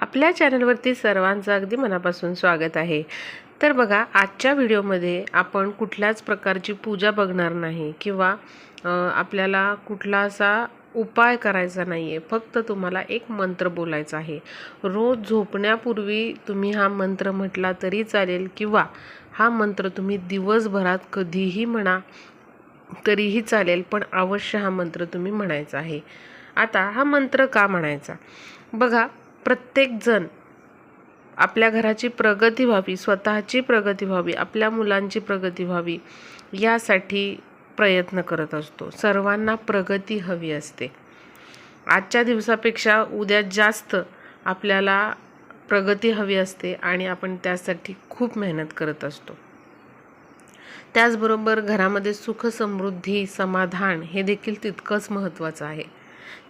आपल्या चॅनलवरती सर्वांचं अगदी मनापासून स्वागत आहे. तर बघा आजच्या व्हिडिओमध्ये आपण कुठल्याच प्रकारची पूजा बघणार नाही किंवा आपल्याला कुठला असा उपाय करायचा नाही आहे फक्त तुम्हाला एक मंत्र बोलायचा आहे. रोज झोपण्यापूर्वी तुम्ही हा मंत्र म्हटला तरी चालेल किंवा हा मंत्र तुम्ही दिवसभरात कधीही म्हणा तरीही चालेल पण अवश्य हा मंत्र तुम्ही म्हणायचा आहे. आता हा मंत्र का म्हणायचा? बघा प्रत्येकजण आपल्या घराची प्रगती व्हावी स्वतःची प्रगती व्हावी आपल्या मुलांची प्रगती व्हावी यासाठी प्रयत्न करत असतो. सर्वांना प्रगती हवी असते. आजच्या दिवसापेक्षा उद्या जास्त आपल्याला प्रगती हवी असते आणि आपण त्यासाठी खूप मेहनत करत असतो. त्याचबरोबर घरामध्ये सुख समृद्धी समाधान हे देखील तितकंच महत्त्वाचं आहे.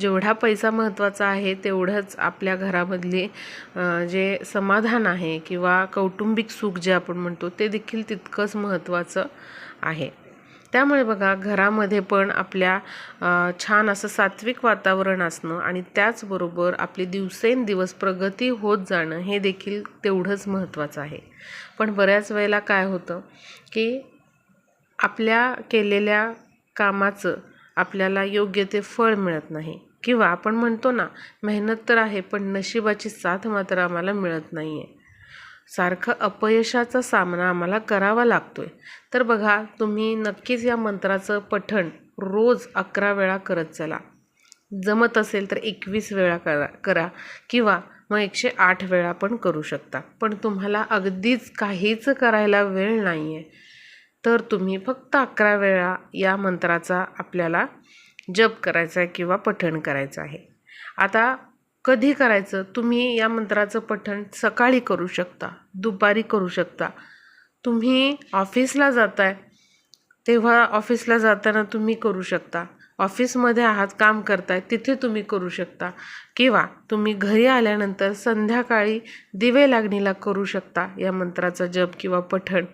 जेवढा पैसा महत्त्वाचा आहे तेवढंच आपल्या घरामधले जे समाधान आहे किंवा कौटुंबिक सुख जे आपण म्हणतो ते देखील तितकंच महत्त्वाचं आहे. त्यामुळे बघा घरामध्ये पण आपल्या छान असं सात्विक वातावरण असणं आणि त्याचबरोबर आपली दिवसेंदिवस प्रगती होत जाणं हे देखील तेवढंच महत्त्वाचं आहे. पण बऱ्याच वेळेला काय होतं की आपल्या केलेल्या कामाचं आपल्याला योग्य ते फळ मिळत नाही. किंवा आपण म्हणतो ना मेहनत तर आहे पण नशिबाची साथ मात्र आम्हाला मिळत नाही आहे सारखं अपयशाचा सामना आम्हाला करावा लागतो आहे तर बघा तुम्ही नक्कीच या मंत्राचं पठण रोज अकरा वेळा करत चला. जमत असेल तर एकवीस वेळा करा करा किंवा मग एकशे आठ वेळा पण करू शकता. पण तुम्हाला अगदीच काहीच करायला वेळ नाही आहे तर तुम्ही फक्त अकरा वेळा या मंत्राचा आपल्याला जप करायचा आहे किंवा पठण करायचं आहे. आता कधी करायचं? तुम्ही या मंत्राचं पठण सकाळी करू शकता दुपारी करू शकता. तुम्ही ऑफिसला जाताय तेव्हा ऑफिसला जाताना तुम्ही करू शकता. ऑफिसमध्ये आहात काम करताय तिथे तुम्ही करू शकता. किंवा तुम्ही घरी आल्यानंतर संध्याकाळी दिवे लागणीला करू शकता या मंत्राचा जप किंवा पठण.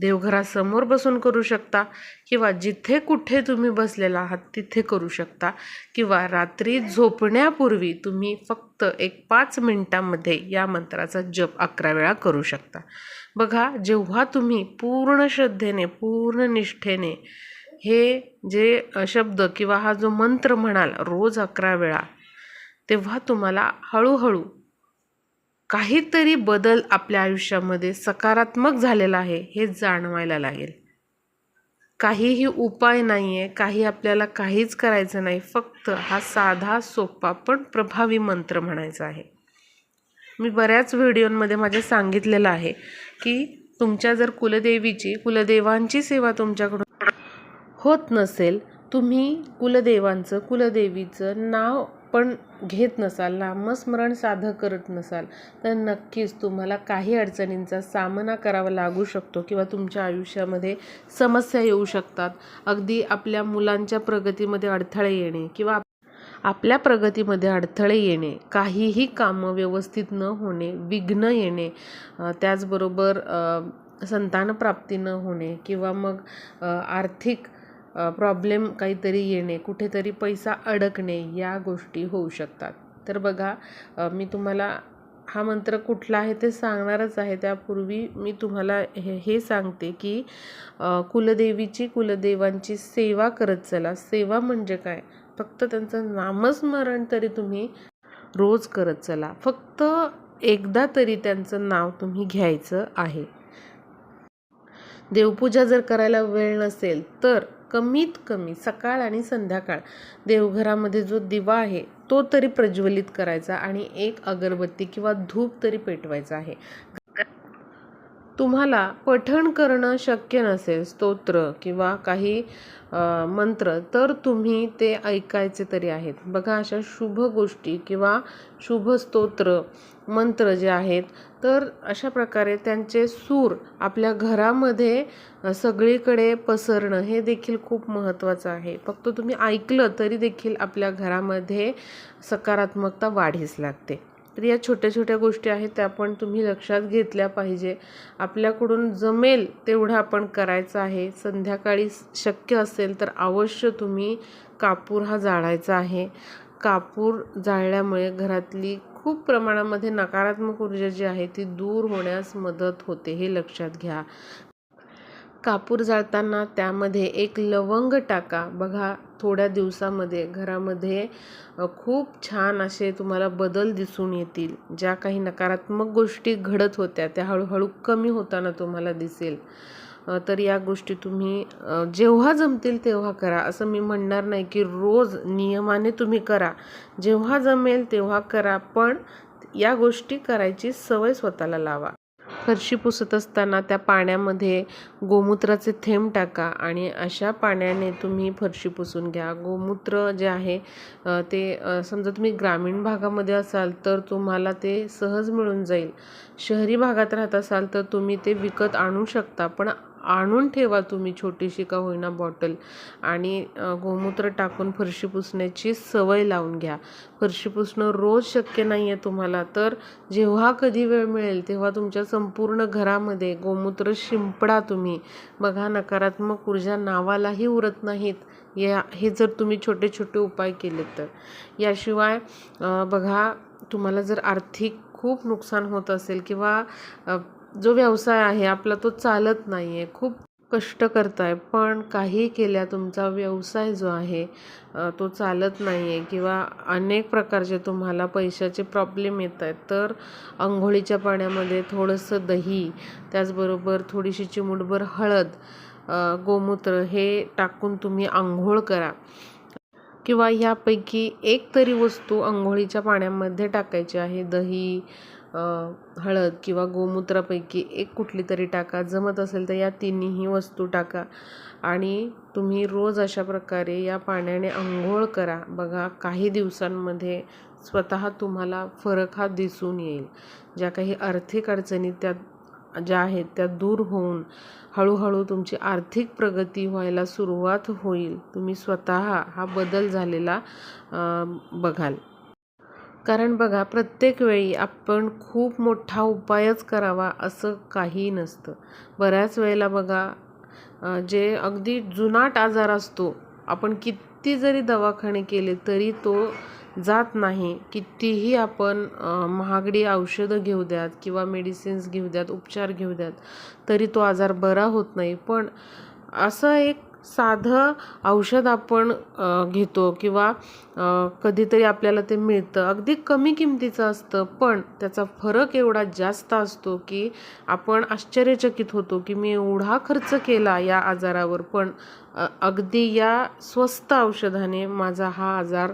देवघरासमोर बसून करू शकता किंवा जिथे कुठे तुम्ही बसलेला आहात तिथे करू शकता किंवा रात्री झोपण्यापूर्वी तुम्ही फक्त एक पाच मिनटामध्ये या मंत्राचा जप अकरा वेळा करू शकता. बघा जेव्हा तुम्ही पूर्ण श्रद्धेने पूर्ण निष्ठेने हे जे शब्द किंवा हा जो मंत्र म्हणाल रोज अकरा वेळा तेव्हा तुम्हाला हळूहळू काहीतरी बदल आपल्या आयुष्यामध्ये सकारात्मक झालेला आहे हे जाणवायला लागेल. काहीही उपाय नाही आहे काही आपल्याला काहीच करायचं नाही फक्त हा साधा सोपा पण प्रभावी मंत्र म्हणायचा आहे. मी बऱ्याच व्हिडिओंमध्ये माझ्या सांगितलेलं आहे की तुमच्या जर कुलदेवीची कुलदेवांची सेवा तुमच्याकडून होत नसेल तुम्ही कुलदेवांचं कुलदेवीचं नाव पण घेत नसाल नामस्मरण साधं करत नसाल तर नक्कीच तुम्हाला काही अडचणींचा सामना करावा लागू शकतो किंवा तुमच्या आयुष्यामध्ये समस्या येऊ शकतात. अगदी आपल्या मुलांच्या प्रगतीमध्ये अडथळे येणे किंवा आपल्या प्रगतीमध्ये अडथळे येणे काहीही कामं व्यवस्थित न होणे विघ्न येणे त्याचबरोबर संतानप्राप्ती न होणे किंवा मग आर्थिक प्रॉब्लेम काहीतरी येणे कुठेतरी पैसा अडकणे या गोष्टी होऊ शकतात. तर बघा मी तुम्हाला हा मंत्र कुठला आहे ते सांगणारच आहे. त्यापूर्वी मी तुम्हाला हे हे सांगते की कुलदेवीची कुलदेवांची सेवा करत चला. सेवा म्हणजे काय? फक्त त्यांचं नामस्मरण तरी तुम्ही रोज करत चला. फक्त एकदा तरी त्यांचं नाव तुम्ही घ्यायचं आहे. देवपूजा जर करायला वेळ नसेल तर कमीत कमी सकाळ आणि संध्याकाळ देवघरामध्ये जो दिवा आहे तो तरी प्रज्वलित करायचा आणि एक अगरबत्ती किंवा धूप तरी पेटवायचा आहे. तुम्हाला पठण करणं शक्य नसेल स्तोत्र किंवा काही मंत्र तर तुम्ही ते ऐकायचे तरी आहेत. बघा अशा शुभ गोष्टी किंवा शुभ स्तोत्र मंत्र जे आहेत तर अशा प्रकारे त्यांचे सूर आपल्या घरामध्ये सगळीकडे पसरणं हे देखील खूप महत्त्वाचं आहे. फक्त तुम्ही ऐकलं तरी देखील आपल्या घरामध्ये सकारात्मकता वाढीस लागते. तर या छोट्या छोट्या गोष्टी आहेत त्या पण तुम्ही लक्षात घेतल्या पाहिजे. आपल्याकडून जमेल तेवढं आपण करायचं आहे. संध्याकाळी शक्य असेल तर अवश्य तुम्ही कापूर हा जाळायचा आहे. कापूर जाळल्यामुळे घरातली खूप प्रमाणामध्ये नकारात्मक ऊर्जा जी आहे ती दूर होण्यास मदत होते हे लक्षात घ्या. कापूर जाळताना त्यामध्ये एक लवंग टाका. बघा थोड्या दिवसामध्ये घरामध्ये खूप छान असे तुम्हाला बदल दिसून येतील. ज्या काही नकारात्मक गोष्टी घडत होत्या त्या हळूहळू कमी होताना तुम्हाला दिसेल. तर या गोष्टी तुम्ही जेव्हा जमतील तेव्हा करा. असं मी म्हणणार नाही की रोज नियमाने तुम्ही करा. जेव्हा जमेल तेव्हा करा पण या गोष्टी करायची सवय स्वतःला लावा. फरशी पुसत असताना त्या पाण्यामध्ये गोमूत्राचे थेंब टाका आणि अशा पाण्याने तुम्ही फरशी पुसून घ्या. गोमूत्र जे आहे ते समजा तुम्ही ग्रामीण भागामध्ये असाल तर तुम्हाला ते सहज मिळून जाईल. शहरी भागात राहत असाल तर तुम्ही ते विकत आणू शकता पण आणून ठेवा तुम्ही छोटीशी का होईना बॉटल. आणि गोमूत्र टाकून फरशी पुसण्याची सवय लावून घ्या. फरशी पुसणं रोज शक्य नाही आहे तुम्हाला. तर जेव्हा कधी वेळ मिळेल तेव्हा तुमच्या संपूर्ण घरामध्ये गोमूत्र शिंपडा तुम्ही. बघा नकारात्मक ऊर्जा नावालाही उरत नाहीत. या हे जर तुम्ही छोटे छोटे उपाय केले तर. याशिवाय बघा तुम्हाला जर आर्थिक खूप नुकसान होत असेल किंवा जो व्यवसाय आहे आपला तो चालत नाही आहे खूप कष्ट करताय. पण काही केल्या तुमचा व्यवसाय जो आहे तो चालत नाही आहे किंवा अनेक प्रकारचे तुम्हाला पैशाचे प्रॉब्लेम येत आहेत तर आंघोळीच्या पाण्यामध्ये थोडंसं दही त्याचबरोबर थोडीशी चिमूटभर हळद गोमूत्र हे टाकून तुम्ही आंघोळ करा. किंवा ह्यापैकी एक तरी वस्तू आंघोळीच्या पाण्यामध्ये टाकायची आहे दही हळद किंवा गोमूत्रापैकी एक कुठली तरी टाका. जमत असेल तर या तिन्ही वस्तू टाका. आणि तुम्ही रोज अशा प्रकारे या पाण्याने आंघोळ करा. बघा काही दिवसांमध्ये स्वतः तुम्हाला फरक हा दिसून येईल. ज्या काही आर्थिक अडचणी त्या ज्या आहेत त्या दूर होऊन हळूहळू तुमची आर्थिक प्रगती व्हायला सुरुवात होईल. तुम्ही स्वतः हा बदल झालेला बघाल. कारण बघा प्रत्येक वेळी आपण खूप मोठा उपायच करावा असं काही नसतं. बऱ्याच वेळेला बघा जे अगदी जुनाट आजार असतो आपण किती जरी दवाखाने केले तरी तो जात नाही. कितीही आपण महागडी औषधं घेऊ द्यात किंवा मेडिसिन्स घेऊ द्यात उपचार घेऊ द्यात तरी तो आजार बरा होत नाही. पण असं एक साधं औषध आपण घेतो किंवा कधीतरी आपल्याला ते मिळतं. अगदी कमी किमतीचं असतं पण त्याचा फरक एवढा जास्त असतो की आपण आश्चर्यचकित होतो की मी एवढा खर्च केला या आजारावर. पण अगदी या स्वस्त औषधाने माझा हा आजार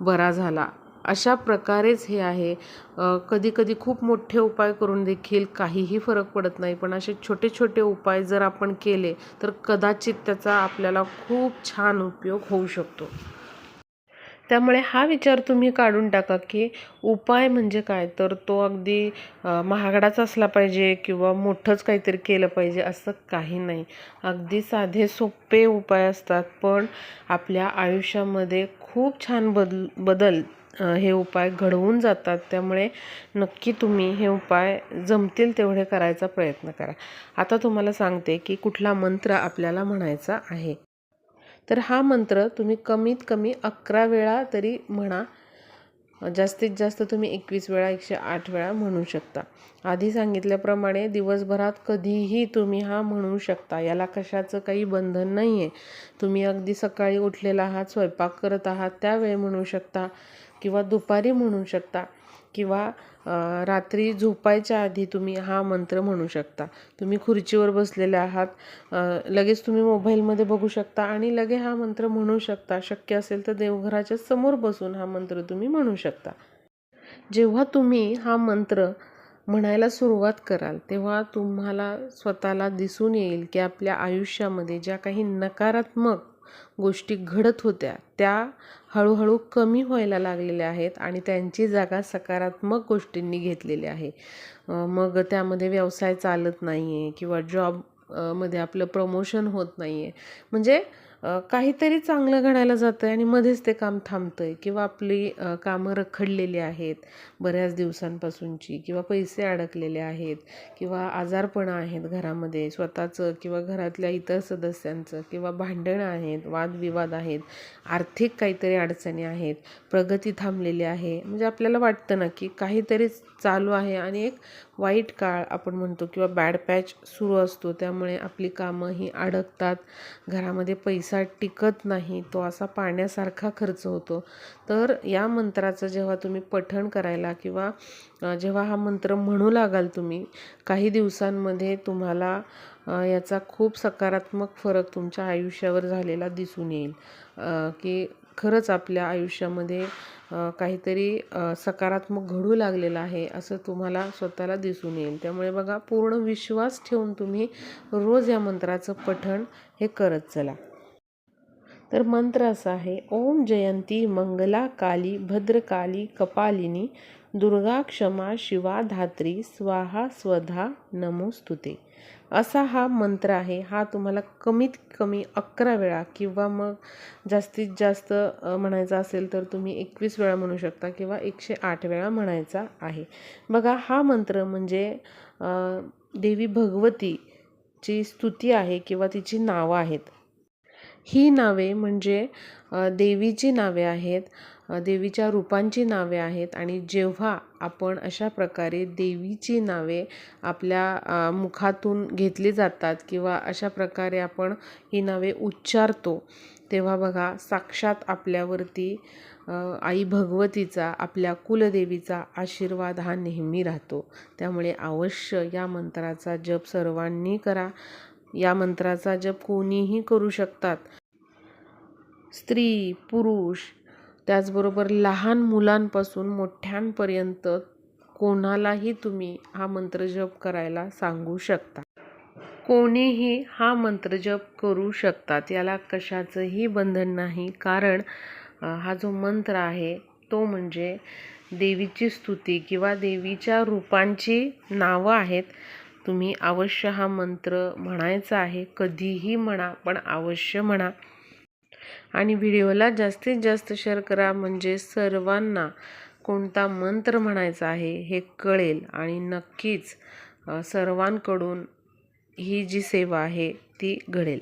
बरा झाला. अशा प्रकारेच हे आहे. कधी कधी खूप मोठे उपाय करून देखील काहीही फरक पडत नाही. पण असे छोटे छोटे उपाय जर आपण केले तर कदाचित त्याचा आपल्याला खूप छान उपयोग होऊ शकतो. त्यामुळे हा विचार तुम्ही काढून टाका की उपाय म्हणजे काय? तर तो अगदी महागडाच असला पाहिजे किंवा मोठंच काहीतरी केलं पाहिजे असं काही नाही. अगदी साधे सोपे उपाय असतात पण आपल्या आयुष्यामध्ये खूप छान बदल बदल हे उपाय घडवून जातात. त्यामुळे नक्की तुम्ही हे उपाय जमतील तेवढे करायचा प्रयत्न करा. आता तुम्हाला सांगते की कुठला मंत्र आपल्याला म्हणायचा आहे. तर हा मंत्र तुम्ही कमीत कमी अकरा वेळा तरी म्हणा. जास्तीत जास्त तुम्ही एकवीस वेळा एकशे आठ वेळा म्हणू शकता. आधी सांगितल्याप्रमाणे दिवसभरात कधीही तुम्ही हा म्हणू शकता. याला कशाचं काही बंधन नाही आहे तुम्ही अगदी सकाळी उठलेला आहात स्वयंपाक करत आहात त्यावेळी म्हणू शकता. किंवा दुपारी म्हणू शकता किंवा रात्री झोपायच्या आधी तुम्ही हा मंत्र म्हणू शकता. तुम्ही खुर्चीवर बसलेले आहात लगेच तुम्ही मोबाईलमध्ये बघू शकता आणि लगे हा मंत्र म्हणू शकता. शक्य असेल तर देवघराच्या समोर बसून हा मंत्र तुम्ही म्हणू शकता. जेव्हा तुम्ही हा मंत्र म्हणायला सुरुवात कराल तेव्हा तुम्हाला स्वतःला दिसून येईल की आपल्या आयुष्यामध्ये ज्या काही नकारात्मक गोष्टी घडत होत्या त्या हळूहळू कमी व्हायला लागलेल्या आहेत आणि त्यांची जागा सकारात्मक गोष्टींनी घेतलेली आहे. मग त्यामध्ये व्यवसाय चालत नाही आहे किंवा जॉबमध्ये आपलं प्रमोशन होत नाही आहे म्हणजे काहीतरी चांगलं घडायला जातं आहे आणि मध्येच ते काम थांबतं आहे किंवा आपली कामं रखडलेली आहेत बऱ्याच दिवसांपासूनची किंवा पैसे अडकलेले आहेत किंवा आजारपणं आहेत घरामध्ये स्वतःचं किंवा घरातल्या इतर सदस्यांचं किंवा भांडणं आहेत वादविवाद आहेत आर्थिक काहीतरी अडचणी आहेत प्रगती थांबलेली आहे. म्हणजे आपल्याला वाटतं ना की काहीतरी चालू आहे आणि एक वाईट काळ आपण म्हणतो किंवा बॅड पॅच सुरू असतो त्यामुळे आपली कामं ही अडकतात. घरामध्ये पैसा टिकत नाही तो असा पाण्यासारखा खर्च होतो. तर या मंत्राचं जेव्हा तुम्ही पठण करायला किंवा जेव्हा हा मंत्र म्हणू लागाल तुम्ही काही दिवसांमध्ये तुम्हाला याचा खूप सकारात्मक फरक तुमच्या आयुष्यावर झालेला दिसून येईल. की खरंच आपल्या आयुष्यामध्ये काहीतरी सकारात्मक घडू लागलेलं आहे असं तुम्हाला स्वतःला दिसून येईल. त्यामुळे बघा पूर्ण विश्वास ठेवून तुम्ही रोज या मंत्राचं पठण हे करत चला. तर मंत्र असा आहे ओम जयंती मंगला काली भद्रकाली कपालिनी दुर्गा क्षमा शिवा धात्री स्वाहा स्वधा नमोस्तुते असा हा मंत्र आहे. हा तुम्हाला कमीत कमी अकरा वेळा किंवा मग जास्तीत जास्त म्हणायचा असेल तर तुम्ही एकवीस वेळा म्हणू शकता किंवा एकशे आठ वेळा म्हणायचा आहे. बघा हा मंत्र म्हणजे देवी भगवतीची स्तुती आहे किंवा तिची नावं आहेत. ही नावे म्हणजे देवीची नावे आहेत देवीच्या रूपांची नावे आहेत आणि जेव्हा आपण अशा प्रकारे देवीची नावे आपल्या मुखातून घेतली जातात किंवा अशा प्रकारे आपण ही नावे उच्चारतो तेव्हा बघा साक्षात आपल्यावरती आई भगवतीचा आपल्या कुलदेवीचा आशीर्वाद हा नेहमी राहतो. त्यामुळे अवश्य या मंत्राचा जप सर्वांनी करा. या मंत्राचा जप कोणीही करू शकतात. स्त्री पुरुष त्याचबरोबर लहान मुलांपासून मोठ्यांपर्यंत कोणालाही तुम्ही हा मंत्रजप करायला सांगू शकता. कोणीही हा मंत्रजप करू शकतात. याला कशाचंही बंधन नाही. कारण हा जो मंत्र आहे तो म्हणजे देवीची स्तुती किंवा देवीच्या रूपांची नावं आहेत. तुम्ही अवश्य हा मंत्र म्हणायचा आहे. कधीही म्हणा पण अवश्य म्हणा. आणि व्हिडिओला जास्तीत जास्त शेअर करा म्हणजे सर्वांना कोणता मंत्र म्हणायचा आहे हे कळेल. आणि नक्कीच सर्वांकडून ही जी सेवा आहे ती घडेल.